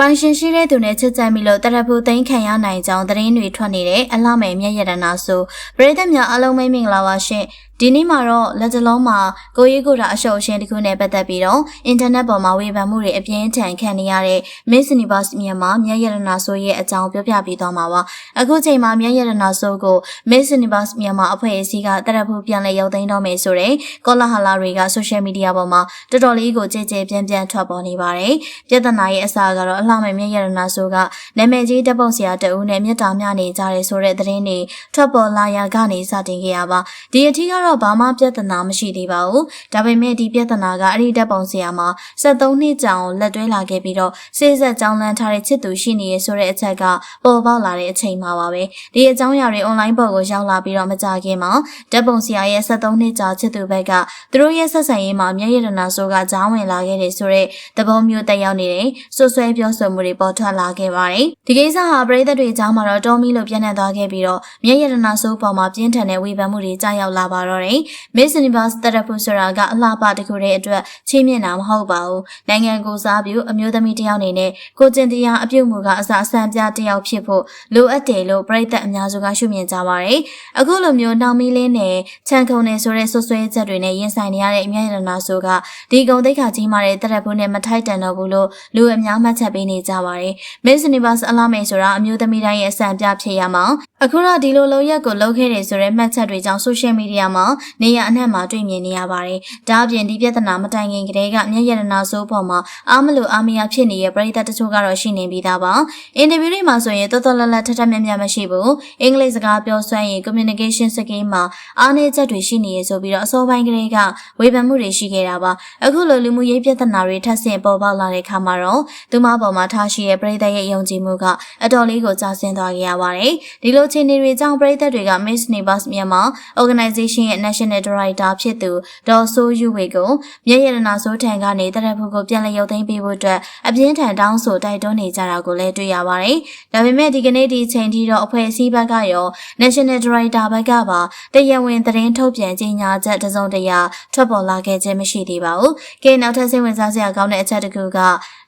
ပိုင်ရှင်ရှိတဲ့သူနဲ့ချစ်ကြိုက်မိလို့တရဖူသိမ်းခံရနိုင်ကြောင်းသတင်းတွေထွက်နေတဲ့အလှမယ်မျက်ရတနာဆိုပရိသတ်များအားလုံးပဲမင်္ဂလာပါရှင် ဒီနေ့မှာတော့လက်တလုံးမှာကိုရီးကိုတာအရှုပ်အရှင်းတစ်ခုနဲ့ပတ်သက်ပြီးတော့အင်တာနက်ပေါ်မှာဝေဖန်မှုတွေအပြင်းထန်ခံနေရတဲ့ Miss Universe မြန်မာမျက်ရတနာဆိုရဲ့အကြောင်းပြောပြပေးသွားမှာပါအခုချိန်မှာမျက်ရတနာဆိုကို Miss Universe မြန်မာအဖွဲ့အစည်းကတရဖူပြန်လဲရုပ်သိမ်းတော့မယ်ဆိုတဲ့ကောလာဟလာတွေက social media ပေါ်မှာတော်တော်လေးကိုကြည်ကြည်ပြန့်ပြန့်ထွက်ပေါ်နေပါတယ်ပြဿနာရဲ့အစကတော့အလှမယ်မျက်ရတနာဆိုကနာမည်ကြီးတပ်ပုံဆရာတအူးနဲ့မြတ်တာမျှနေကြတယ်ဆိုတဲ့သတင်းတွေထွက်ပေါ်လာရာကနေစတင်ခဲ့ရပါဒီအထီးကတော့ဘာမှပြဿနာမရှိသေးပါဘူးဒါပေမဲ့ဒီပြဿနာကအဲ့ဒီတပ်ပုံဆရာမှာ73နှစ်ကြာအောင်လက်တွဲလာခဲ့ပြီးတော့စေဆက်ကြောင်းလန်းထားတဲ့ချစ်သူရှိနေရဆိုတဲ့အချက်ကပေါ်ပေါက်လာတဲ့အချိန်မှာပါပဲဒီအကြောင်းအရာတွေ online ပေါ်ကိုရောက်လာပြီးတော့မကြခင်မှာတပ်ပုံဆရာရဲ့73နှစ်ကြာချစ်သူဘက်ကသူတို့ရဲ့ဆက်ဆံရေးမှာမျက်ရတနာဆိုကကြားဝင်လာခဲ့တယ်ဆိုတဲ့သဘောမျိုးတက်ရောက်နေတဲ့ဆွဆွဲပြောဆိုမှုတွေပေါ်ထွက်လာခဲ့ပါတယ်ဒီကိစ္စဟာပရိသတ်တွေကြားမှာတော့တော်မီလို့ပြန့်နှံ့သွားခဲ့ပြီးတော့မျက်ရတနာဆိုပေါ်မှာပြင်းထန်တဲ့ဝေဖန်မှုတွေကြားရောက်လာပါတော့တယ် Miss Universe တရဖူဆိုတာကအလှပတစ်ခုတည်းအတွက်ချီးမြှင့်တာမဟုတ်ပါဘူးနိုင်ငံကိုစားပြုအမျိုးသမီးတစ်ယောက်အနေနဲ့ကိုကျင်တရားအပြုတ်မှုကအစအစံပြတစ်ယောက်ဖြစ်ဖို့လိုအပ်တယ်လို့ပရိသတ်အများစုကရှုမြင်ကြပါတယ်အခုလိုမျိုးနောင်မီလေးနဲ့ချန်ခုံနေဆိုတဲ့ဆွဆွဲချက်တွေနဲ့ရင်ဆိုင်နေရတဲ့အမြဲတမ်းဆိုကဒီကုံတိတ်ခါကြီးမာတဲ့တရဖူနဲ့မထိုက်တန်တော့ဘူးလို့လူအများမှတ်ချက်ပေးနေကြပါတယ် Miss Universe အလားမယ်ဆိုတာအမျိုးသမီးတိုင်းရဲ့အစံပြဖြစ်ရမှာ အခုတော့ဒီလိုလုံရက်ကိုလုပ်ခဲ့တယ်ဆိုတဲ့မှတ်ချက်တွေကြောင့် social media မှာနေရအနှံ့မှာတွေ့မြင်နေရပါတယ်။ဒါအပြင်ဒီပြဿနာမတိုင်ခင်ကတည်းကမျက်ရတနာစိုးပေါ်မှာအားမလို့အားမရဖြစ်နေတဲ့ပရိသတ်တချို့ကတော့ရှိနေပြီးသားပါ။အင်တာဗျူးတွေမှာဆိုရင်တော်တော်လတ်လတ်ထထမြက်မြက်မရှိဘူး။အင်္ဂလိပ်စကားပြောစွမ်းရင် communication skill မှာအားနည်းချက်တွေရှိနေရဆိုပြီးတော့အစောပိုင်းကတည်းကဝေဖန်မှုတွေရှိခဲ့တာပါ။အခုလိုလူမှုရေးပြဿနာတွေထပ်ဆင့်ပေါ်ပေါက်လာတဲ့အခါမှာတော့သူမပေါ်မှာထားရှိတဲ့ပရိသတ်ရဲ့ယုံကြည်မှုကအတော်လေးကိုကျဆင်းသွားခဲ့ရပါတယ်။ဒီလိုအခြေအနေတွေကြောင့်ပရိသတ်တွေက Miss Universe မြန်မာ organization ရဲ့ national director ဖြစ်သူဒေါ်ဆိုးယူဝေကိုမျက်ရတနာစိုးထံကနေတရက်ဖို့ကိုပြန်လည်ရုပ်သိမ်းပေးဖို့အတွက်အပြင်းထန်တောင်းဆိုတိုက်တွန်းနေကြတာကိုလည်းတွေ့ရပါတယ်။ဒါပေမဲ့ဒီကနေ့ဒီချိန်ထိတော့အဖွဲ့အစည်းဘက်ကရော national director ဘက်ကပါတရားဝင်သတင်းထုတ်ပြန်ကြေညာချက်တစုံတရာထွက်ပေါ်လာခဲ့ခြင်းမရှိသေးပါဘူး။ကဲနောက်ထပ်စိတ်ဝင်စားစရာကောင်းတဲ့အချက်တစ်ခုက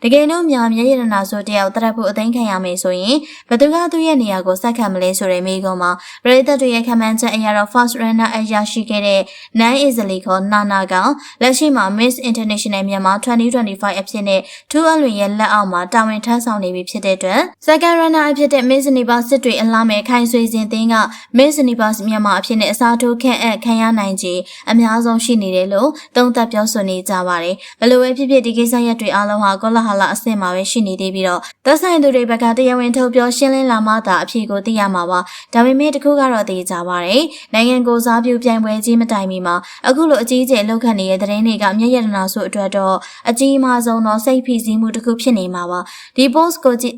တကယ်လို့များမျက်ရတနာဆိုတယောက်တရက်ဖို့အသိမ်းခံရမယ်ဆိုရင်ဘသူကသူ့ရဲ့နေရာကိုစက်ခံမလဲဆိုတဲ့မိကုံမှာပရိသတ်တွေရဲ့ခံမှန်းချက်အရာတော့ first runner အရာရှိခဲ့တဲ့ Nan Easily ခေါ်နာနာကလက်ရှိမှာ Miss International မြန်မာ2025အဖြစ်နဲ့ထူးအလွင်ရဲ့လက်အောက်မှာတာဝန်ထမ်းဆောင်နေပြီဖြစ်တဲ့အတွက် second runner အဖြစ်တဲ့ Miss Universe စစ်တွေအလားမဲ့ခိုင်ဆွေစဉ်သင်းက Miss Universe မြန်မာအဖြစ်နဲ့အစားထိုးခန့်အပ်ခံရနိုင်ခြင်းအများဆုံးရှိနေတယ်လို့သုံးသပ်ပြောဆိုနေကြပါတယ်။ဘလို့ပဲဖြစ်ဖြစ်ဒီကိစ္စရပ်တွေအားလုံးဟာကောလာဟလအဆင့်မှာပဲရှိနေသေးပြီးတော့သက်ဆိုင်သူတွေဘက်ကတရားဝင်ထုတ်ပြောရှင်းလင်းလာမှသာအဖြေကိုသိရမှာပါ။ဒါပေမဲ့တခုကတော့သိကြပါတယ်။နိုင်ငံကိုစားပြုပြိုင်ပွဲကြီးမတိုင်မီမှာအခုလိုအကြီးကျယ်လှုပ်ခတ်နေတဲ့သတင်းတွေကမျက်ရတနာဆိုအတွက်တော့အကြီးအမားဆုံးတော့စိတ်ဖိစီးမှုတစ်ခုဖြစ်နေမှာပါ။ဒီ post ကိုကြည့်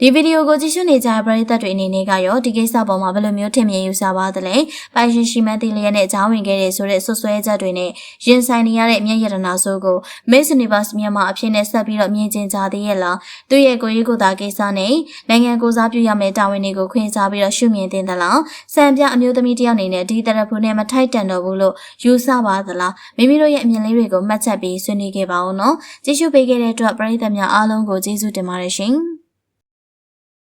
ဒီဗီဒီယိုကိုကြည့်ရှုနေကြတဲ့ပရိသတ်တွေအနေနဲ့ကရောဒီကိစ္စပေါ်မှာဘယ်လိုမျိုးထင်မြင်ယူဆပါသလဲပိုင်ရှင်ရှိမသိလျက်နဲ့ကြားဝင်ခဲ့တဲ့ဆိုတဲ့ဆွဆွဲချက်တွေနဲ့ရင်ဆိုင်နေရတဲ့မျက်ရတနာဆိုးကို Miss Universe မြန်မာအဖြစ်နဲ့ဆက်ပြီးတော့မြင်ကျင်ကြသေးရဲ့လားသူ့ရဲ့ကိုရေးကိုသားကိစ္စနဲ့နိုင်ငံကိုစားပြုရမယ့်တာဝန်တွေကိုခွင့်စားပြီးတော့ရှုမြင်တင်သလားစံပြအမျိုးသမီးတယောက်အနေနဲ့ဒီတရဖူနဲ့မထိုက်တန်တော့ဘူးလို့ယူဆပါသလားမိမိတို့ရဲ့အမြင်လေးတွေကိုမှတ်ချက်ပြီးဆွေးနွေးခဲ့ပါဦးနော်ကြည့်ရှုပေးခဲ့တဲ့အတွက်ပရိသတ်များအားလုံးကိုကျေးဇူးတင်ပါတယ်ရှင်